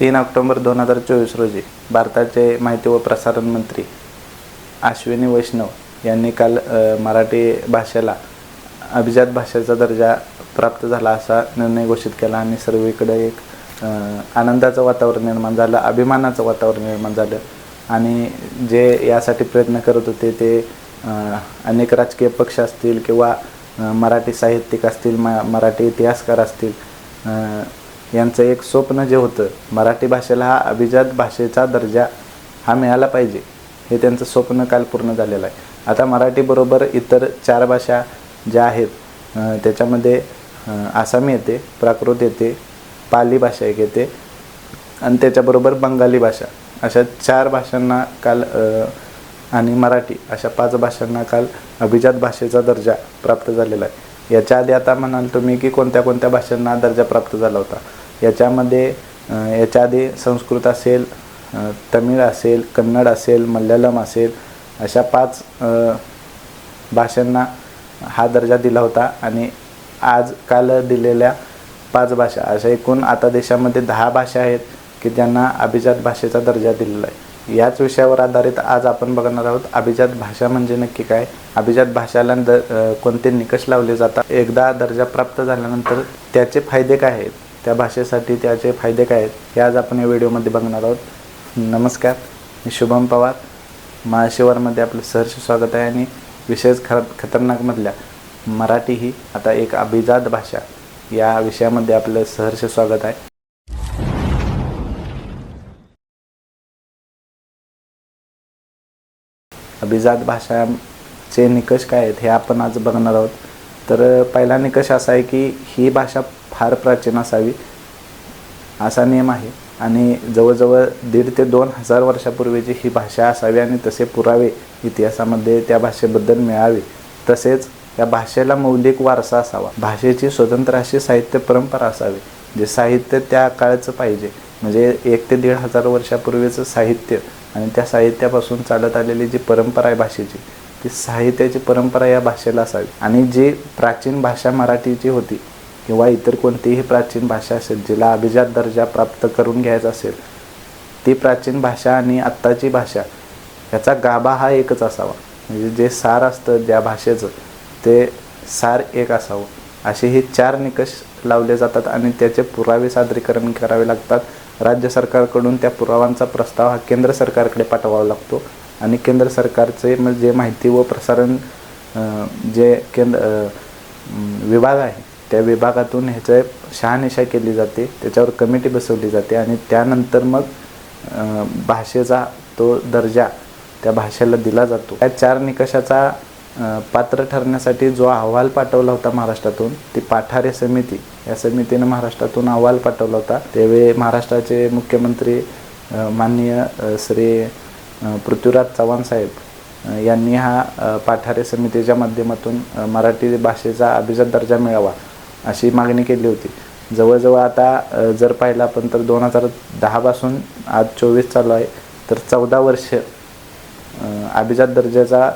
तीन ऑक्टोबर दोन हजार चोवीस रोजी भारताचे माहिती व प्रसारण मंत्री अश्विनी वैष्णव यांनी काल मराठी भाषेला अभिजात भाषेचा दर्जा प्राप्त झाला असा निर्णय घोषित केला आणि सर्वीकडे एक आनंदाचं वातावरण निर्माण झालं अभिमानाचं वातावरण निर्माण झालं. आणि जे यासाठी प्रयत्न करत होते ते अनेक राजकीय पक्ष असतील किंवा मराठी साहित्यिक असतील म मराठी इतिहासकार असतील यांचं एक स्वप्न जे होतं मराठी भाषेला हा अभिजात भाषेचा दर्जा हा मिळाला पाहिजे हे त्यांचं स्वप्न काल पूर्ण झालेलं आहे. आता मराठीबरोबर इतर चार भाषा ज्या आहेत त्याच्यामध्ये आसामी येते प्राकृत येते पाली भाषा एक येते आणि त्याच्याबरोबर बंगाली भाषा. अशा चार भाषांना काल आणि मराठी अशा पाच भाषांना काल अभिजात भाषेचा दर्जा प्राप्त झालेला आहे. याच्या आधी आता म्हणाल तुम्ही की कोणत्या कोणत्या भाषांना दर्जा प्राप्त झाला होता? याच्यामध्ये याच्या आधी संस्कृत असेल तमिळ असेल कन्नड असेल मल्याळम असेल अशा पाच भाषांना हा दर्जा दिला होता आणि आज काल दिलेल्या पाच भाषा अशा एकूण आता देशामध्ये दहा भाषा आहेत की त्यांना अभिजात भाषेचा दर्जा दिलेला आहे. याच विषयावर आधारित आज आपण बघणार आहोत अभिजात भाषा म्हणजे नक्की काय? अभिजात भाषाला द कोणते निकष लावले जातात? एकदा दर्जा प्राप्त झाल्यानंतर त्याचे फायदे काय आहेत? त्या भाषेसाठी त्याचे फायदे काय आहेत हे आज आपण या व्हिडिओमध्ये बघणार आहोत. नमस्कार मी शुभम पवार. महाशिवारमध्ये आपलं सहर्ष स्वागत आहे आणि विशेष ख खतरनाकमधल्या मराठी ही आता एक अभिजात भाषा. या विषयामध्ये आपलं सहर्ष स्वागत आहे. अभिजात भाषाचे निकष काय आहेत हे आपण आज बघणार आहोत. तर पहिला निकष असा आहे की ही भाषा फार प्राचीन असावी असा नियम आहे. आणि जवळजवळ दीड ते दोन हजार वर्षापूर्वीची ही भाषा असावी आणि तसे पुरावे इतिहासामध्ये त्या भाषेबद्दल मिळावे. तसेच या भाषेला मौलिक वारसा असावा. भाषेची स्वतंत्र अशी साहित्य परंपरा असावी जे साहित्य त्या काळचं पाहिजे. म्हणजे एक ते दीड हजार वर्षापूर्वीचं साहित्य आणि त्या साहित्यापासून चालत आलेली जी परंपरा आहे भाषेची ती साहित्याची परंपरा या भाषेला असावी. आणि जी प्राचीन भाषा मराठीची होती किंवा इतर कोणतीही प्राचीन भाषा असेल जिला अभिजात दर्जा प्राप्त करून घ्यायचा असेल ती प्राचीन भाषा आणि आत्ताची भाषा याचा गाभा हा एकच असावा. म्हणजे जे सार असतं ज्या भाषेचं ते सार एक असावं. असे हे चार निकष लावले जातात आणि त्याचे पुरावे सादरीकरण करावे लागतात. राज्य सरकारकडून त्या पुरावांचा प्रस्ताव हा केंद्र सरकारकडे पाठवावा लागतो. आणि केंद्र सरकारचे म्हणजे जे माहिती व प्रसारण जे केंद्र विभाग आहे त्या विभागातून ह्याचं शहानिशा केली जाते त्याच्यावर कमिटी बसवली जाते आणि त्यानंतर मग भाषेचा तो दर्जा त्या भाषेला दिला जातो. या चार निकषाचा पात्र ठरण्यासाठी जो अहवाल पाठवला होता महाराष्ट्रातून ती पाठारे समिती या समितीनं महाराष्ट्रातून अहवाल पाठवला होता. त्यावेळी महाराष्ट्राचे मुख्यमंत्री माननीय श्री पृथ्वीराज चव्हाण साहेब यांनी हा पाठारे समितीच्या माध्यमातून मराठी भाषेचा अभिजात दर्जा मिळावा. अशी मागणी केली होती. जवळजवळ आता जर पाहिलं आपण तर दोन हजार दहापासून आज चोवीस चालू आहे तर चौदा वर्ष अभिजात दर्जाचा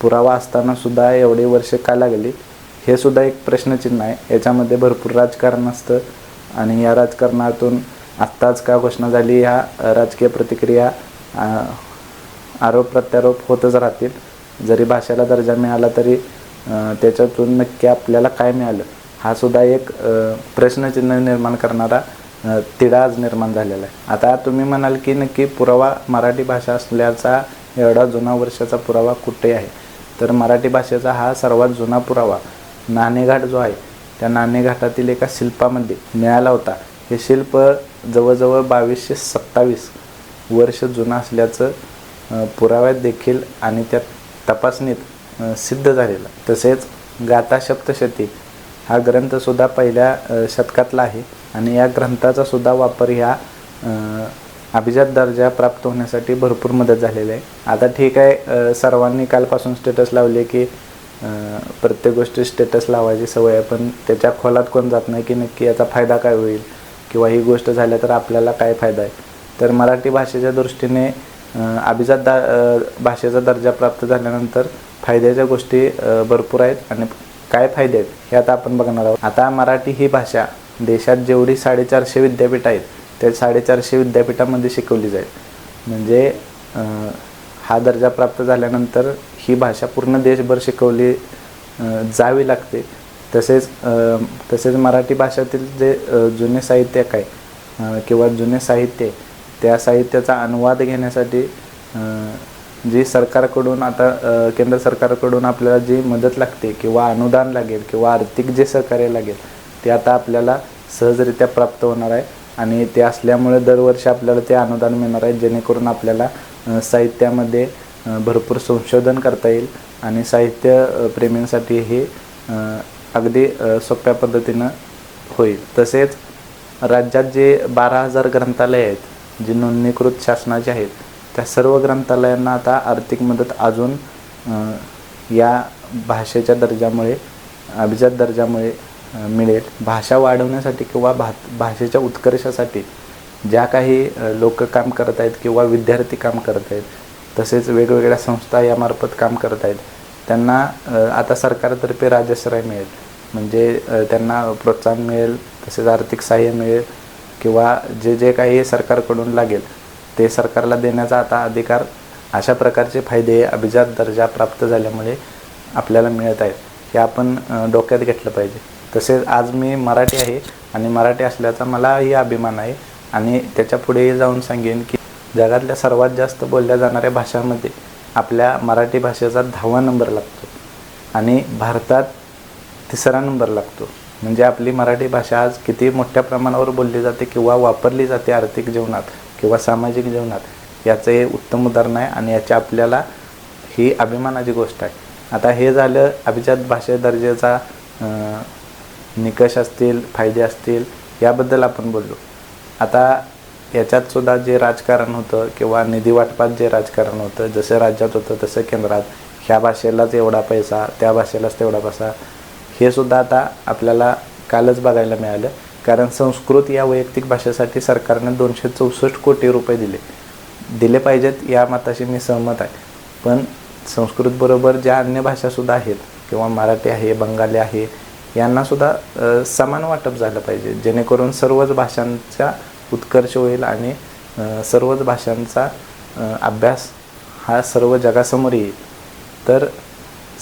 पुरावा असताना सुद्धा एवढे वर्ष का लागली? हे सुद्धा एक प्रश्नचिन्ह आहे. याच्यामध्ये भरपूर राजकारण असतं आणि या राजकारणातून आत्ताच का घोषणा झाली ह्या राजकीय प्रतिक्रिया आरोप प्रत्यारोप होतच राहतील. जरी भाषेला दर्जा मिळाला तरी त्याच्यातून नक्की आपल्याला काय मिळालं? हा सुद्धा एक प्रश्नचिन्ह निर्माण करणारा तिढा आज निर्माण झालेला आहे. आता तुम्ही म्हणाल की नक्की पुरावा मराठी भाषा असल्याचा एवढा जुना वर्षाचा पुरावा कुठे आहे? तर मराठी भाषेचा हा सर्वात जुना पुरावा नाणेघाट जो आहे त्या नाणेघाटातील एका शिल्पामध्ये मिळाला होता. हे शिल्प जवळजवळ बावीसशे सत्तावीस वर्ष जुनं असल्याचं पुराव्यात देखील आणि त्या तपासणीत सिद्ध झालेलं. तसेच गाथा सप्तशती हा ग्रंथसुद्धा पहिल्या शतकातला आहे. आणि या ग्रंथाचा सुद्धा वापर ह्या अभिजात दर्जा प्राप्त होण्यासाठी भरपूर मदत झालेली आहे. आता ठीक आहे सर्वांनी कालपासून स्टेटस लावले की प्रत्येक गोष्टी स्टेटस लावायची सवय आहे पण त्याच्या खोलात कोण जात नाही की नक्की याचा फायदा काय होईल किंवा ही गोष्ट झाल्या तर आपल्याला काय फायदा आहे. तर मराठी भाषेच्या दृष्टीने अभिजात दा भाषेचा दर्जा प्राप्त झाल्यानंतर फायद्याच्या गोष्टी भरपूर आहेत. आणि काय फायदे आहेत हे आता आपण बघणार आहोत. आता मराठी ही भाषा देशात जेवढी साडेचारशे विद्यापीठ आहेत ते साडेचारशे विद्यापीठामध्ये शिकवली जाईल. म्हणजे हा दर्जा प्राप्त झाल्यानंतर ही भाषा पूर्ण देशभर शिकवली जावी लागते. तसेच तसेच मराठी भाषेतील जे जुने साहित्यक आहे किंवा जुने साहित्य आहे, त्या साहित्याचा अनुवाद घेण्यासाठी जी सरकारकडून आता केंद्र सरकारकडून आपल्याला जी मदत लागते किंवा अनुदान लागेल किंवा आर्थिक जे सहकार्य लागेल ते आता आपल्याला सहजरित्या प्राप्त होणार आहे. आणि ते असल्यामुळे दरवर्षी आपल्याला ते अनुदान मिळणार आहे जेणेकरून आपल्याला साहित्यामध्ये भरपूर संशोधन करता येईल आणि साहित्य प्रेमींसाठी हे अगदी सोप्या पद्धतीनं होईल. तसेच राज्यात जे बारा हजार ग्रंथालय आहेत जी नोंदणीकृत शासनाचे आहेत त्या सर्व ग्रंथालयांना आता आर्थिक मदत अजून या भाषेच्या दर्जामुळे अभिजात दर्जामुळे मिळेल. भाषा वाढवण्यासाठी किंवा भा भाषेच्या उत्कर्षासाठी ज्या काही लोक काम करत आहेत किंवा विद्यार्थी काम करत आहेत तसेच वेगवेगळ्या संस्था यामार्फत काम करत आहेत त्यांना आता सरकारतर्फे राजश्रय मिळेल. म्हणजे त्यांना प्रोत्साहन मिळेल तसेच आर्थिक सहाय्य मिळेल किंवा जे जे काही सरकारकडून लागेल ते सरकारला देण्याचा आता अधिकार अशा प्रकारचे फायदे अभिजात दर्जा प्राप्त झाल्यामुळे आपल्याला मिळत आहेत हे आपण डोक्यात घेतलं पाहिजे. तसेच आज मी मराठी आहे आणि मराठी असल्याचा मलाही अभिमान आहे आणि त्याच्या पुढेही जाऊन सांगेन की जगातल्या सर्वात जास्त बोलल्या जाणाऱ्या भाषांमध्ये आपल्या मराठी भाषेचा दहावा नंबर लागतो आणि भारतात तिसरा नंबर लागतो. म्हणजे आपली मराठी भाषा आज किती मोठ्या प्रमाणावर बोलली जाते किंवा वापरली जाते आर्थिक जीवनात किंवा सामाजिक जीवनात याचं हे उत्तम उदाहरण आहे आणि याची आपल्याला ही अभिमानाची गोष्ट आहे. आता हे झालं अभिजात भाषे दर्जाचा निकष असतील फायदे असतील याबद्दल आपण बोललो. आता याच्यात सुद्धा जे राजकारण होतं किंवा निधी वाटपात जे राजकारण होतं जसं राज्यात होतं तसं केंद्रात ह्या भाषेलाच एवढा पैसा त्या भाषेलाच तेवढा पैसा हे सुद्धा आता आपल्याला कालच बघायला मिळालं. कारण संस्कृत या वैयक्तिक भाषेसाठी सरकारनं दोनशे चौसष्ट कोटी रुपये दिले. दिले पाहिजेत या मताशी मी सहमत आहे. पण संस्कृतबरोबर ज्या अन्य भाषासुद्धा आहेत किंवा मराठी आहे बंगाली आहे यांनासुद्धा समान वाटप झालं पाहिजे. जेणेकरून सर्वच भाषांचा उत्कर्ष होईल आणि सर्वच भाषांचा अभ्यास हा सर्व जगासमोर येईल. तर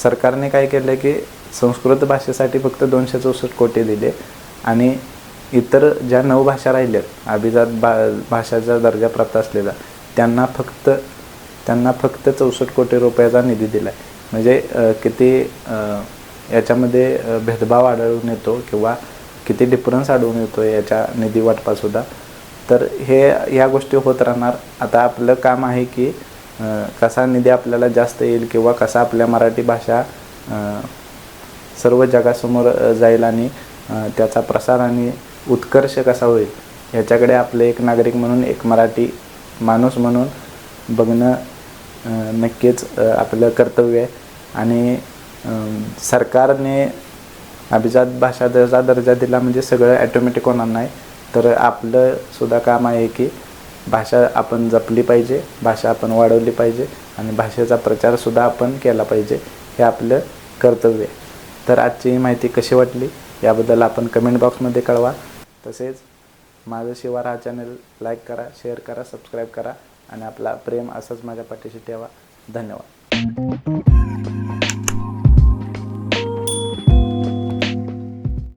सरकारने काय केलं की संस्कृत भाषेसाठी फक्त दोनशे चौसष्ट कोटी दिले आणि इतर ज्या नऊ भाषा राहिल्यात अभिजात भा भाषाचा दर्जा प्राप्त असलेला त्यांना फक्त त्यांना फक्त चौसष्ट कोटी रुपयाचा निधी दिला आहे म्हणजे किती याच्यामध्ये भेदभाव आढळून येतो किंवा किती डिफरन्स आढळून येतो याच्या निधी वाटपासुद्धा तर हे ह्या गोष्टी होत राहणार. आता आपलं काम आहे की कसा निधी आपल्याला जास्त येईल किंवा कसा आपल्या मराठी भाषा सर्व जगासमोर जाईल आणि त्याचा प्रसार आणि उत्कर्ष कसा होईल? ह्याच्याकडे आपले एक नागरिक म्हणून एक मराठी माणूस म्हणून बघणं नक्कीच आपलं कर्तव्य आहे. आणि सरकारने अभिजात भाषा दर्जा दर्जा दिला म्हणजे सगळं ॲटोमॅटिक होणार नाही. तर आपलं सुद्धा काम आहे की भाषा आपण जपली पाहिजे भाषा आपण वाढवली पाहिजे आणि भाषेचा प्रचारसुद्धा आपण केला पाहिजे. हे आपलं कर्तव्य आहे. तर आजची ही माहिती कशी वाटली? याबद्दल आपण कमेंट बॉक्समध्ये कळवा. तसेच माझं शिवार हा चॅनल लाईक करा शेअर करा सबस्क्राईब करा आणि आपला प्रेम असंच माझ्या पाठीशी ठेवा. धन्यवाद.